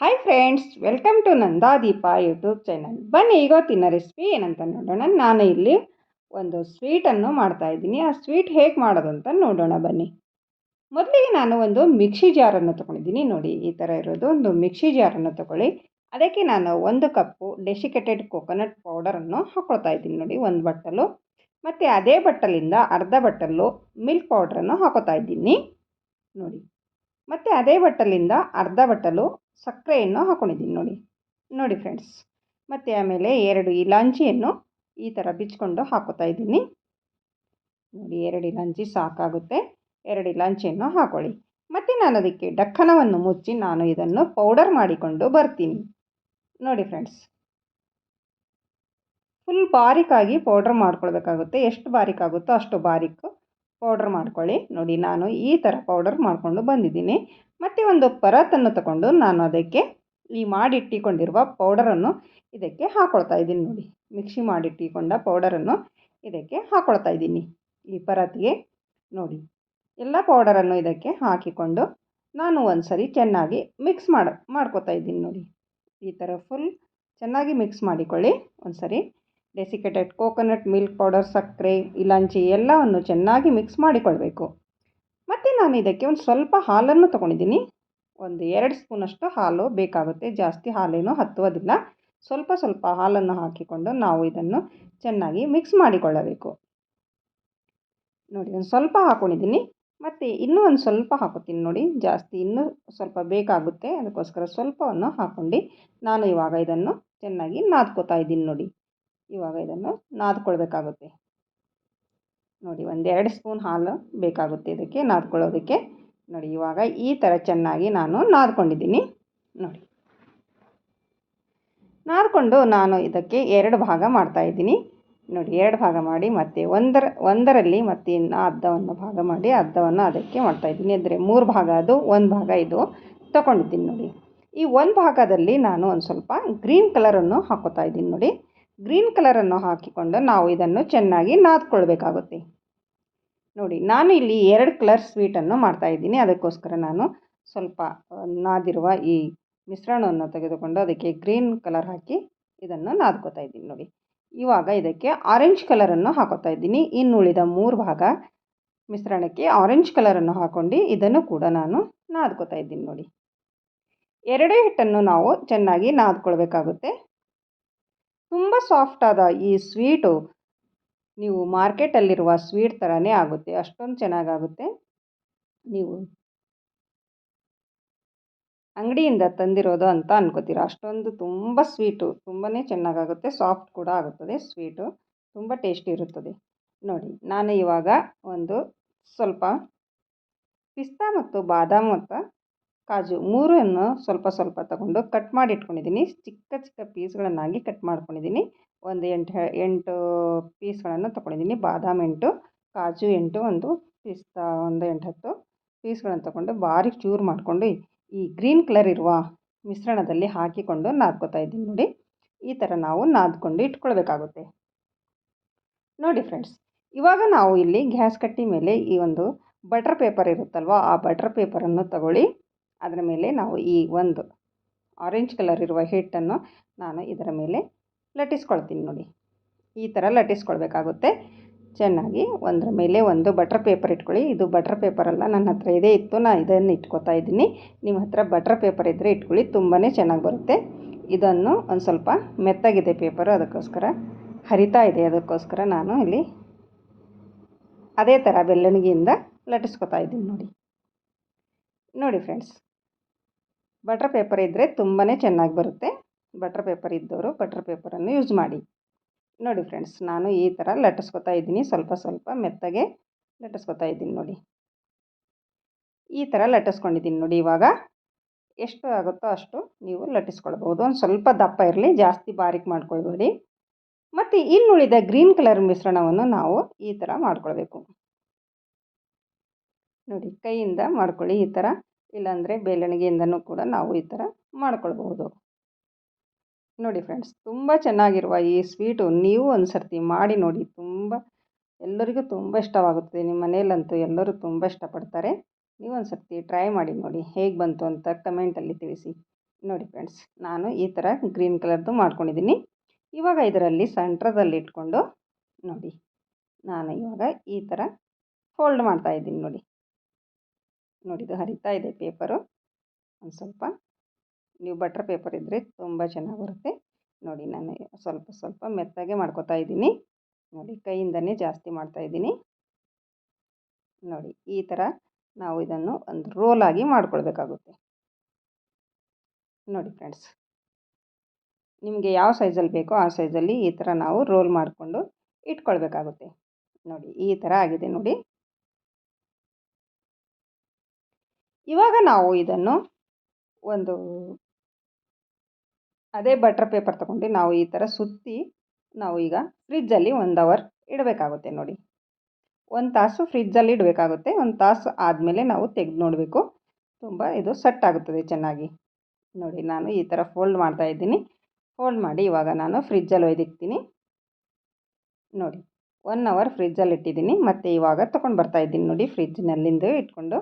Hi friends welcome to Nandadeepa YouTube channel ಬನ್ನಿ ಇವತ್ತಿನ recipe ಏನಂತ ನೋಡೋಣ. ನಾನು ಇಲ್ಲಿ ಒಂದು ಸ್ವೀಟನ್ನು ಮಾಡ್ತಾ ಇದ್ದೀನಿ. ಆ ಸ್ವೀಟ್ ಹೇಗೆ ಮಾಡೋದು ಅಂತ ನೋಡೋಣ ಬನ್ನಿ. ಮೊದಲಿಗೆ ನಾನು ಒಂದು ಮಿಕ್ಸಿ ಜಾರನ್ನು ತೊಗೊಂಡಿದ್ದೀನಿ. ನೋಡಿ, ಈ ಥರ ಇರೋದು. ಒಂದು ಮಿಕ್ಸಿ ಜಾರನ್ನು ತೊಗೊಳ್ಳಿ. ಅದಕ್ಕೆ ನಾನು ಒಂದು ಕಪ್ಪು ಡೆಸಿಕೇಟೆಡ್ ಕೋಕೋನಟ್ ಪೌಡರನ್ನು ಹಾಕ್ಕೊಳ್ತಾ ಇದ್ದೀನಿ. ನೋಡಿ, ಒಂದು ಬಟ್ಟಲು. ಮತ್ತು ಅದೇ ಬಟ್ಟಲಿಂದ ಅರ್ಧ ಬಟ್ಟಲು ಮಿಲ್ಕ್ ಪೌಡ್ರನ್ನು ಹಾಕೋತಾ ಇದ್ದೀನಿ. ನೋಡಿ. ಮತ್ತು ಅದೇ ಬಟ್ಟಲಿಂದ ಅರ್ಧ ಬಟ್ಟಲು ಸಕ್ಕರೆಯನ್ನು ಹಾಕ್ಕೊಂಡಿದ್ದೀನಿ ನೋಡಿ. ನೋಡಿ ಫ್ರೆಂಡ್ಸ್ ಮತ್ತು ಆಮೇಲೆ ಎರಡು ಇಲಾಂಚಿಯನ್ನು ಈ ಥರ ಬಿಚ್ಕೊಂಡು ಹಾಕೋತಾ ಇದ್ದೀನಿ. ನೋಡಿ ಎರಡು ಇಲಾಂಚಿ ಸಾಕಾಗುತ್ತೆ. ಎರಡು ಇಲಾಂಚಿಯನ್ನು ಹಾಕೊಳ್ಳಿ. ಮತ್ತು ನಾನು ಅದಕ್ಕೆ ಡಕ್ಕನವನ್ನು ಮುಚ್ಚಿ ನಾನು ಇದನ್ನು ಪೌಡರ್ ಮಾಡಿಕೊಂಡು ಬರ್ತೀನಿ. ನೋಡಿ ಫ್ರೆಂಡ್ಸ್ ಫುಲ್ ಬಾರಿಕಾಗಿ ಪೌಡ್ರ್ ಮಾಡ್ಕೊಳ್ಬೇಕಾಗುತ್ತೆ. ಎಷ್ಟು ಬಾರಿಕಾಗುತ್ತೋ ಅಷ್ಟು ಬಾರಿಕ್ ಪೌಡ್ರ್ ಮಾಡ್ಕೊಳ್ಳಿ. ನೋಡಿ ನಾನು ಈ ಥರ ಪೌಡರ್ ಮಾಡಿಕೊಂಡು ಬಂದಿದ್ದೀನಿ. ಮತ್ತು ಒಂದು ಪರತನ್ನು ತಗೊಂಡು ನಾನು ಅದಕ್ಕೆ ಈ ಮಾಡಿಟ್ಟಿಕೊಂಡಿರುವ ಪೌಡರನ್ನು ಇದಕ್ಕೆ ಹಾಕ್ಕೊಳ್ತಾ ಇದ್ದೀನಿ ನೋಡಿ. ಮಿಕ್ಸಿ ಮಾಡಿಟ್ಟಿಕೊಂಡ ಪೌಡರನ್ನು ಇದಕ್ಕೆ ಹಾಕ್ಕೊಳ್ತಾ ಇದ್ದೀನಿ. ಈ ಪರತಿಗೆ ನೋಡಿ. ಎಲ್ಲ ಪೌಡರನ್ನು ಇದಕ್ಕೆ ಹಾಕಿಕೊಂಡು ನಾನು ಒಂದು ಸರಿ ಚೆನ್ನಾಗಿ ಮಿಕ್ಸ್ ಮಾಡಿ, ಮಾಡ್ಕೋತಾ ಇದ್ದೀನಿ ನೋಡಿ. ಈ ಥರ ಫುಲ್ ಚೆನ್ನಾಗಿ ಮಿಕ್ಸ್ ಮಾಡಿಕೊಳ್ಳಿ. ಒಂದು ಸರಿ ಡೆಸಿಕೇಟೆಡ್ ಕೋಕೋನಟ್ ಮಿಲ್ಕ್ ಪೌಡರ್, ಸಕ್ಕರೆ, ಇಲಾಂಚಿ ಎಲ್ಲವನ್ನು ಚೆನ್ನಾಗಿ ಮಿಕ್ಸ್ ಮಾಡಿಕೊಳ್ಬೇಕು. ಮತ್ತು ನಾನು ಇದಕ್ಕೆ ಒಂದು ಸ್ವಲ್ಪ ಹಾಲನ್ನು ತೊಗೊಂಡಿದ್ದೀನಿ. ಒಂದು ಎರಡು ಸ್ಪೂನಷ್ಟು ಹಾಲು ಬೇಕಾಗುತ್ತೆ. ಜಾಸ್ತಿ ಹಾಲೇನು ಹತ್ತುವುದಿಲ್ಲ. ಸ್ವಲ್ಪ ಸ್ವಲ್ಪ ಹಾಲನ್ನು ಹಾಕಿಕೊಂಡು ನಾವು ಇದನ್ನು ಚೆನ್ನಾಗಿ ಮಿಕ್ಸ್ ಮಾಡಿಕೊಳ್ಳಬೇಕು. ನೋಡಿ, ಒಂದು ಸ್ವಲ್ಪ ಹಾಕ್ಕೊಂಡಿದ್ದೀನಿ ಮತ್ತು ಇನ್ನೂ ಒಂದು ಸ್ವಲ್ಪ ಹಾಕೋತೀನಿ ನೋಡಿ. ಜಾಸ್ತಿ ಇನ್ನೂ ಸ್ವಲ್ಪ ಬೇಕಾಗುತ್ತೆ. ಅದಕ್ಕೋಸ್ಕರ ಸ್ವಲ್ಪವನ್ನು ಹಾಕ್ಕೊಂಡು ನಾನು ಇವಾಗ ಇದನ್ನು ಚೆನ್ನಾಗಿ ನಾದ್ಕೋತಾ ಇದ್ದೀನಿ ನೋಡಿ. ಇವಾಗ ಇದನ್ನು ನಾದ್ಕೊಳ್ಬೇಕಾಗುತ್ತೆ. ನೋಡಿ, ಒಂದೆರಡು ಸ್ಪೂನ್ ಹಾಲು ಬೇಕಾಗುತ್ತೆ ಇದಕ್ಕೆ, ನಾದ್ಕೊಳ್ಳೋದಕ್ಕೆ. ನೋಡಿ, ಇವಾಗ ಈ ಥರ ಚೆನ್ನಾಗಿ ನಾನು ನಾದ್ಕೊಂಡಿದ್ದೀನಿ. ನೋಡಿ. ನಾದ್ಕೊಂಡು ನಾನು ಇದಕ್ಕೆ ಎರಡು ಭಾಗ ಮಾಡ್ತಾಯಿದ್ದೀನಿ ನೋಡಿ, ಎರಡು ಭಾಗ ಮಾಡಿ ಮತ್ತು ಒಂದರ, ಒಂದರಲ್ಲಿ ಮತ್ತೆ ಇನ್ನು ಅರ್ಧವನ್ನು ಭಾಗ ಮಾಡಿ ಅರ್ಧವನ್ನು ಅದಕ್ಕೆ ಮಾಡ್ತಾಯಿದ್ದೀನಿ ಅಂದರೆ ಮೂರು ಭಾಗ ಅದು, ಒಂದು ಭಾಗ ಇದು ತಗೊಂಡಿದ್ದೀನಿ ನೋಡಿ. ಈ ಒಂದು ಭಾಗದಲ್ಲಿ ನಾನು ಒಂದು ಸ್ವಲ್ಪ ಗ್ರೀನ್ ಕಲರನ್ನು ಹಾಕೋತಾ ಇದ್ದೀನಿ ನೋಡಿ. ಗ್ರೀನ್ ಕಲರನ್ನು ಹಾಕಿಕೊಂಡು ನಾವು ಇದನ್ನು ಚೆನ್ನಾಗಿ ನಾದ್ಕೊಳ್ಬೇಕಾಗುತ್ತೆ. ನೋಡಿ, ನಾನು ಇಲ್ಲಿ ಎರಡು ಕಲರ್ ಸ್ವೀಟನ್ನು ಮಾಡ್ತಾಯಿದ್ದೀನಿ ಅದಕ್ಕೋಸ್ಕರ ನಾನು ಸ್ವಲ್ಪ ನಾದಿರುವ ಈ ಮಿಶ್ರಣವನ್ನು ತೆಗೆದುಕೊಂಡು ಅದಕ್ಕೆ ಗ್ರೀನ್ ಕಲರ್ ಹಾಕಿ ಇದನ್ನು ನಾದ್ಕೋತಾ ಇದ್ದೀನಿ ನೋಡಿ. ಇವಾಗ ಇದಕ್ಕೆ ಆರೆಂಜ್ ಕಲರನ್ನು ಹಾಕೋತಾ ಇದ್ದೀನಿ. ಇನ್ನುಳಿದ ಮೂರು ಭಾಗ ಮಿಶ್ರಣಕ್ಕೆ ಆರೆಂಜ್ ಕಲರನ್ನು ಹಾಕ್ಕೊಂಡು ಇದನ್ನು ಕೂಡ ನಾನು ನಾದ್ಕೋತಾ ಇದ್ದೀನಿ ನೋಡಿ. ಎರಡೇ ಹಿಟ್ಟನ್ನು ನಾವು ಚೆನ್ನಾಗಿ ನಾದ್ಕೊಳ್ಬೇಕಾಗುತ್ತೆ. ತುಂಬ ಸಾಫ್ಟಾದ ಈ ಸ್ವೀಟು ನೀವು ಮಾರ್ಕೆಟಲ್ಲಿರುವ ಸ್ವೀಟ್ ಥರನೇ ಆಗುತ್ತೆ. ಅಷ್ಟೊಂದು ಚೆನ್ನಾಗಾಗುತ್ತೆ. ನೀವು ಅಂಗಡಿಯಿಂದ ತಂದಿರೋದು ಅಂತ ಅನ್ಕೋತೀರ. ಅಷ್ಟೊಂದು ತುಂಬ ಸ್ವೀಟು ತುಂಬಾ ಚೆನ್ನಾಗಾಗುತ್ತೆ. ಸಾಫ್ಟ್ ಕೂಡ ಆಗುತ್ತದೆ ಸ್ವೀಟು. ತುಂಬ ಟೇಸ್ಟಿ ಇರುತ್ತದೆ. ನೋಡಿ, ನಾನು ಇವಾಗ ಒಂದು ಸ್ವಲ್ಪ ಪಿಸ್ತಾ ಮತ್ತು ಬಾದಾಮ್ ಮತ್ತು ಕಾಜು ಮೂರನ್ನು ಸ್ವಲ್ಪ ಸ್ವಲ್ಪ ತಗೊಂಡು ಕಟ್ ಮಾಡಿ ಇಟ್ಕೊಂಡಿದ್ದೀನಿ. ಚಿಕ್ಕ ಚಿಕ್ಕ ಪೀಸ್ಗಳನ್ನಾಗಿ ಕಟ್ ಮಾಡ್ಕೊಂಡಿದ್ದೀನಿ. ಒಂದು ಎಂಟು ಎಂಟು ಪೀಸ್ಗಳನ್ನು ತೊಗೊಂಡಿದ್ದೀನಿ. ಬಾದಾಮಿ ಎಂಟು, ಕಾಜು ಎಂಟು, ಒಂದು ಪಿಸ್ತಾ ಒಂದು ಎಂಟು ಹತ್ತು ಪೀಸ್ಗಳನ್ನು ತೊಗೊಂಡು ಬಾರೀಕ್ ಚೂರು ಮಾಡಿಕೊಂಡು ಈ ಗ್ರೀನ್ ಕಲರ್ ಇರುವ ಮಿಶ್ರಣದಲ್ಲಿ ಹಾಕಿಕೊಂಡು ನಾದ್ಕೋತಾ ಇದ್ದೀನಿ ನೋಡಿ. ಈ ಥರ ನಾವು ನಾದ್ಕೊಂಡು ಇಟ್ಕೊಳ್ಬೇಕಾಗುತ್ತೆ. ನೋಡಿ ಫ್ರೆಂಡ್ಸ್, ಇವಾಗ ನಾವು ಇಲ್ಲಿ ಗ್ಯಾಸ್ ಕಟ್ಟಿ ಮೇಲೆ ಈ ಒಂದು ಬಟರ್ ಪೇಪರ್ ಇರುತ್ತಲ್ವ, ಆ ಬಟರ್ ಪೇಪರನ್ನು ತಗೊಳ್ಳಿ. ಅದರ ಮೇಲೆ ನಾವು ಈ ಒಂದು ಆರೆಂಜ್ ಕಲರ್ ಇರುವ ಹಿಟ್ಟನ್ನು ನಾನು ಇದರ ಮೇಲೆ ಲಟ್ಟಿಸ್ಕೊಳ್ತೀನಿ ನೋಡಿ. ಈ ಥರ ಲಟ್ಟಿಸ್ಕೊಳ್ಬೇಕಾಗುತ್ತೆ. ಚೆನ್ನಾಗಿ ಒಂದರ ಮೇಲೆ ಒಂದು ಬಟರ್ ಪೇಪರ್ ಇಟ್ಕೊಳ್ಳಿ. ಇದು ಬಟರ್ ಪೇಪರ್ ಅಲ್ಲ, ನನ್ನ ಹತ್ರ ಇದೇ ಇತ್ತು. ನಾನು ಇದನ್ನು ಇಟ್ಕೊತಾ ಇದ್ದೀನಿ. ನಿಮ್ಮ ಹತ್ರ ಬಟರ್ ಪೇಪರ್ ಇದ್ದರೆ ಇಟ್ಕೊಳ್ಳಿ. ತುಂಬಾ ಚೆನ್ನಾಗಿ ಬರುತ್ತೆ. ಇದನ್ನು ಒಂದು ಸ್ವಲ್ಪ ಮೆತ್ತಗಿದೆ ಪೇಪರು ಅದಕ್ಕೋಸ್ಕರ, ಹರಿತಾ ಇದೆ ಅದಕ್ಕೋಸ್ಕರ ನಾನು ಇಲ್ಲಿ ಅದೇ ಥರ ಬೆಳ್ಳಣಿಗೆಯಿಂದ ಲಟ್ಟಿಸ್ಕೊತಾ ಇದ್ದೀನಿ ನೋಡಿ. ನೋಡಿ ಫ್ರೆಂಡ್ಸ್ ಬಟರ್ ಪೇಪರ್ ಇದ್ದರೆ ತುಂಬಾ ಚೆನ್ನಾಗಿ ಬರುತ್ತೆ. ಬಟರ್ ಪೇಪರ್ ಇದ್ದವರು ಬಟರ್ ಪೇಪರನ್ನು ಯೂಸ್ ಮಾಡಿ. ನೋಡಿ ಫ್ರೆಂಡ್ಸ್ ನಾನು ಈ ಥರ ಲಟ್ಟಿಸ್ಕೊತಾ ಇದ್ದೀನಿ. ಸ್ವಲ್ಪ ಸ್ವಲ್ಪ ಮೆತ್ತಗೆ ಲಟ್ಟಿಸ್ಕೊತಾ ಇದ್ದೀನಿ ನೋಡಿ. ಈ ಥರ ಲಟ್ಟಿಸ್ಕೊಂಡಿದ್ದೀನಿ ನೋಡಿ ಇವಾಗ. ಎಷ್ಟು ಆಗುತ್ತೋ ಅಷ್ಟು ನೀವು ಲಟ್ಟಿಸ್ಕೊಳ್ಬೋದು ಒಂದು ಸ್ವಲ್ಪ ದಪ್ಪ ಇರಲಿ, ಜಾಸ್ತಿ ಬಾರಿಕ್ ಮಾಡ್ಕೊಳ್ಬೇಡಿ. ಮತ್ತು ಇನ್ನುಳಿದ ಗ್ರೀನ್ ಕಲರ್ ಮಿಶ್ರಣವನ್ನು ನಾವು ಈ ಥರ ಮಾಡ್ಕೊಳ್ಬೇಕು. ನೋಡಿ, ಕೈಯಿಂದ ಮಾಡ್ಕೊಳ್ಳಿ ಈ ಥರ ಇಲ್ಲಾಂದರೆ ಬೇಲಣಿಗೆಯಿಂದನೂ ಕೂಡ ನಾವು ಈ ಥರ ಮಾಡ್ಕೊಳ್ಬಹುದು. ನೋಡಿ ಫ್ರೆಂಡ್ಸ್, ತುಂಬ ಚೆನ್ನಾಗಿರುವ ಈ ಸ್ವೀಟು ನೀವು ಒಂದು ಸರ್ತಿ ಮಾಡಿ ನೋಡಿ. ತುಂಬ, ಎಲ್ಲರಿಗೂ ತುಂಬ ಇಷ್ಟವಾಗುತ್ತದೆ ನಿಮ್ಮ ಮನೆಯಲ್ಲಂತೂ ಎಲ್ಲರೂ ತುಂಬ ಇಷ್ಟಪಡ್ತಾರೆ. ನೀವು ಒಂದು ಸರ್ತಿ ಟ್ರೈ ಮಾಡಿ ನೋಡಿ. ಹೇಗೆ ಬಂತು ಅಂತ ಕಮೆಂಟಲ್ಲಿ ತಿಳಿಸಿ. ನೋಡಿ ಫ್ರೆಂಡ್ಸ್, ನಾನು ಈ ಥರ ಗ್ರೀನ್ ಕಲರ್ದು ಮಾಡ್ಕೊಂಡಿದ್ದೀನಿ. ಇವಾಗ ಇದರಲ್ಲಿ ಸೆಂಟ್ರದಲ್ಲಿ ಇಟ್ಕೊಂಡು ನೋಡಿ. ನಾನು ಇವಾಗ ಈ ಥರ ಫೋಲ್ಡ್ ಮಾಡ್ತಾ ಇದ್ದೀನಿ ನೋಡಿ. ನೋಡಿದು ಹರಿತಾ ಇದೆ ಪೇಪರು. ಒಂದು ಸ್ವಲ್ಪ ನೀವು ಬಟ್ರ್ ಪೇಪರ್ ಇದ್ದರೆ ತುಂಬ ಚೆನ್ನಾಗಿ ಬರುತ್ತೆ. ನೋಡಿ ನಾನು ಸ್ವಲ್ಪ ಸ್ವಲ್ಪ ಮೆತ್ತಗೆ ಮಾಡ್ಕೋತಾ ಇದ್ದೀನಿ. ನೋಡಿ ಕೈಯಿಂದನೇ ಜಾಸ್ತಿ ಮಾಡ್ತಾ ಇದ್ದೀನಿ. ನೋಡಿ ಈ ಥರ ನಾವು ಇದನ್ನು ಒಂದು ರೋಲಾಗಿ ಮಾಡ್ಕೊಳ್ಬೇಕಾಗುತ್ತೆ. ನೋಡಿ ಫ್ರೆಂಡ್ಸ್ ನಿಮಗೆ ಯಾವ ಸೈಜಲ್ಲಿ ಬೇಕೋ ಆ ಸೈಜಲ್ಲಿ ಈ ಥರ ನಾವು ರೋಲ್ ಮಾಡಿಕೊಂಡು ಇಟ್ಕೊಳ್ಬೇಕಾಗುತ್ತೆ. ನೋಡಿ ಈ ಥರ ಆಗಿದೆ ನೋಡಿ. ಇವಾಗ ನಾವು ಇದನ್ನು ಒಂದು ಅದೇ ಬಟ್ರ್ ಪೇಪರ್ ತಗೊಂಡು ನಾವು ಈ ಥರ ಸುತ್ತಿ ನಾವು ಈಗ ಫ್ರಿಜ್ಜಲ್ಲಿ ಒಂದು ಅವರ್ ಇಡಬೇಕಾಗುತ್ತೆ ನೋಡಿ. ಒಂದು ತಾಸು ಫ್ರಿಜ್ಜಲ್ಲಿ ಇಡಬೇಕಾಗುತ್ತೆ. ಒಂದು ತಾಸು ಆದಮೇಲೆ ನಾವು ತೆಗೆದು ನೋಡಬೇಕು. ತುಂಬ ಇದು ಸೆಟ್ ಆಗುತ್ತದೆ ಚೆನ್ನಾಗಿ. ನೋಡಿ ನಾನು ಈ ಥರ ಫೋಲ್ಡ್ ಮಾಡ್ತಾ ಇದ್ದೀನಿ. ಫೋಲ್ಡ್ ಮಾಡಿ ಇವಾಗ ನಾನು ಫ್ರಿಜ್ಜಲ್ಲಿ ಒಯ್ದಿಕ್ತೀನಿ. ನೋಡಿ ಒನ್ ಅವರ್ ಫ್ರಿಜ್ಜಲ್ಲಿ ಇಟ್ಟಿದ್ದೀನಿ. ಮತ್ತು ಇವಾಗ ತೊಗೊಂಡು ಬರ್ತಾ ಇದ್ದೀನಿ ನೋಡಿ ಫ್ರಿಜ್ನಲ್ಲಿಂದ ಇಟ್ಕೊಂಡು.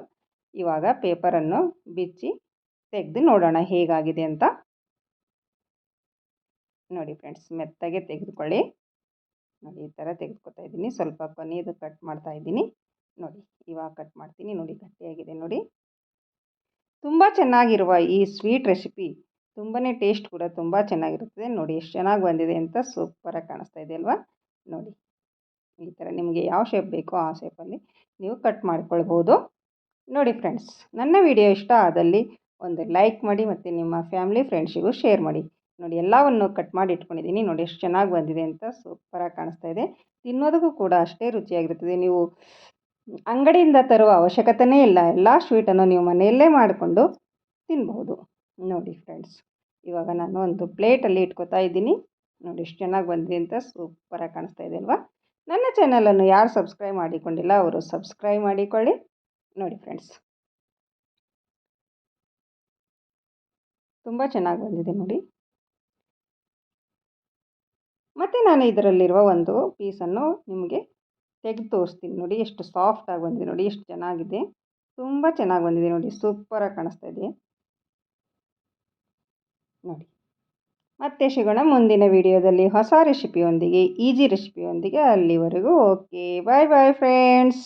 ಇವಾಗ ಪೇಪರನ್ನು ಬಿಚ್ಚಿ ತೆಗೆದು ನೋಡೋಣ ಹೇಗಾಗಿದೆ ಅಂತ. ನೋಡಿ ಫ್ರೆಂಡ್ಸ್, ಮೆತ್ತಗೆ ತೆಗೆದುಕೊಳ್ಳಿ. ನೋಡಿ, ಈ ಥರ ತೆಗೆದುಕೊತಾ ಇದ್ದೀನಿ. ಸ್ವಲ್ಪ ಕೊನೆಯದು ಕಟ್ ಮಾಡ್ತಾ ಇದ್ದೀನಿ. ನೋಡಿ, ಇವಾಗ ಕಟ್ ಮಾಡ್ತೀನಿ. ನೋಡಿ, ಗಟ್ಟಿಯಾಗಿದೆ. ನೋಡಿ. ತುಂಬ ಚೆನ್ನಾಗಿರುವ ಈ ಸ್ವೀಟ್ ರೆಸಿಪಿ ತುಂಬಾ ಟೇಸ್ಟ್ ಕೂಡ ತುಂಬ ಚೆನ್ನಾಗಿರುತ್ತದೆ. ನೋಡಿ, ಎಷ್ಟು ಚೆನ್ನಾಗಿ ಬಂದಿದೆ ಅಂತ ಸೂಪರಾಗಿ ಕಾಣಿಸ್ತಾ ಇದೆ ಅಲ್ವಾ? ನೋಡಿ, ಈ ಥರ ನಿಮಗೆ ಯಾವ ಶೇಪ್ ಬೇಕೋ ಆ ಶೇಪಲ್ಲಿ ನೀವು ಕಟ್ ಮಾಡ್ಕೊಳ್ಬೋದು. ನೋಡಿ ಫ್ರೆಂಡ್ಸ್, ನನ್ನ ವಿಡಿಯೋ ಇಷ್ಟ ಆದಲ್ಲಿ ಒಂದು ಲೈಕ್ ಮಾಡಿ ಮತ್ತು ನಿಮ್ಮ ಫ್ಯಾಮಿಲಿ ಫ್ರೆಂಡ್ಸಿಗೂ ಶೇರ್ ಮಾಡಿ. ನೋಡಿ, ಎಲ್ಲವನ್ನು ಕಟ್ ಮಾಡಿ ಇಟ್ಕೊಂಡಿದ್ದೀನಿ. ನೋಡಿ, ಎಷ್ಟು ಚೆನ್ನಾಗಿ ಬಂದಿದೆ ಅಂತ ಸೂಪರಾಗಿ ಕಾಣಿಸ್ತಾ ಇದೆ. ತಿನ್ನೋದಕ್ಕೂ ಕೂಡ ಅಷ್ಟೇ ರುಚಿಯಾಗಿರ್ತದೆ ನೀವು ಅಂಗಡಿಯಿಂದ ತರುವ ಅವಶ್ಯಕತೆಯೇ ಇಲ್ಲ. ಎಲ್ಲ ಸ್ವೀಟನ್ನು ನೀವು ಮನೆಯಲ್ಲೇ ಮಾಡಿಕೊಂಡು ತಿನ್ಬಹುದು. ನೋಡಿ ಫ್ರೆಂಡ್ಸ್ ಇವಾಗ ನಾನು ಒಂದು ಪ್ಲೇಟಲ್ಲಿ ಇಟ್ಕೋತಾ ಇದ್ದೀನಿ. ನೋಡಿ, ಎಷ್ಟು ಚೆನ್ನಾಗಿ ಬಂದಿದೆ ಅಂತ ಸೂಪರಾಗಿ ಕಾಣಿಸ್ತಾ ಇದೆ ಅಲ್ವಾ? ನನ್ನ ಚಾನಲನ್ನು ಯಾರು ಸಬ್ಸ್ಕ್ರೈಬ್ ಮಾಡಿಕೊಂಡಿಲ್ಲ, ಅವರು ಸಬ್ಸ್ಕ್ರೈಬ್ ಮಾಡಿಕೊಳ್ಳಿ. ನೋಡಿ ಫ್ರೆಂಡ್ಸ್ ತುಂಬ ಚೆನ್ನಾಗಿ ಬಂದಿದೆ ನೋಡಿ. ಮತ್ತು ನಾನು ಇದರಲ್ಲಿರುವ ಒಂದು ಪೀಸನ್ನು ನಿಮಗೆ ತೆಗೆದು ತೋರಿಸ್ತೀನಿ ನೋಡಿ, ಎಷ್ಟು ಸಾಫ್ಟಾಗಿ ಬಂದಿದೆ ನೋಡಿ, ಎಷ್ಟು ಚೆನ್ನಾಗಿದೆ. ತುಂಬ ಚೆನ್ನಾಗಿ ಬಂದಿದೆ ನೋಡಿ ಸೂಪರಾಗಿ ಕಾಣಿಸ್ತಾ ಇದೆ. ನೋಡಿ. ಮತ್ತೆ ಸಿಗೋಣ ಮುಂದಿನ ವಿಡಿಯೋದಲ್ಲಿ ಹೊಸ ರೆಸಿಪಿಯೊಂದಿಗೆ ಈಜಿ ರೆಸಿಪಿಯೊಂದಿಗೆ ಅಲ್ಲಿವರೆಗೂ. Okay bye bye friends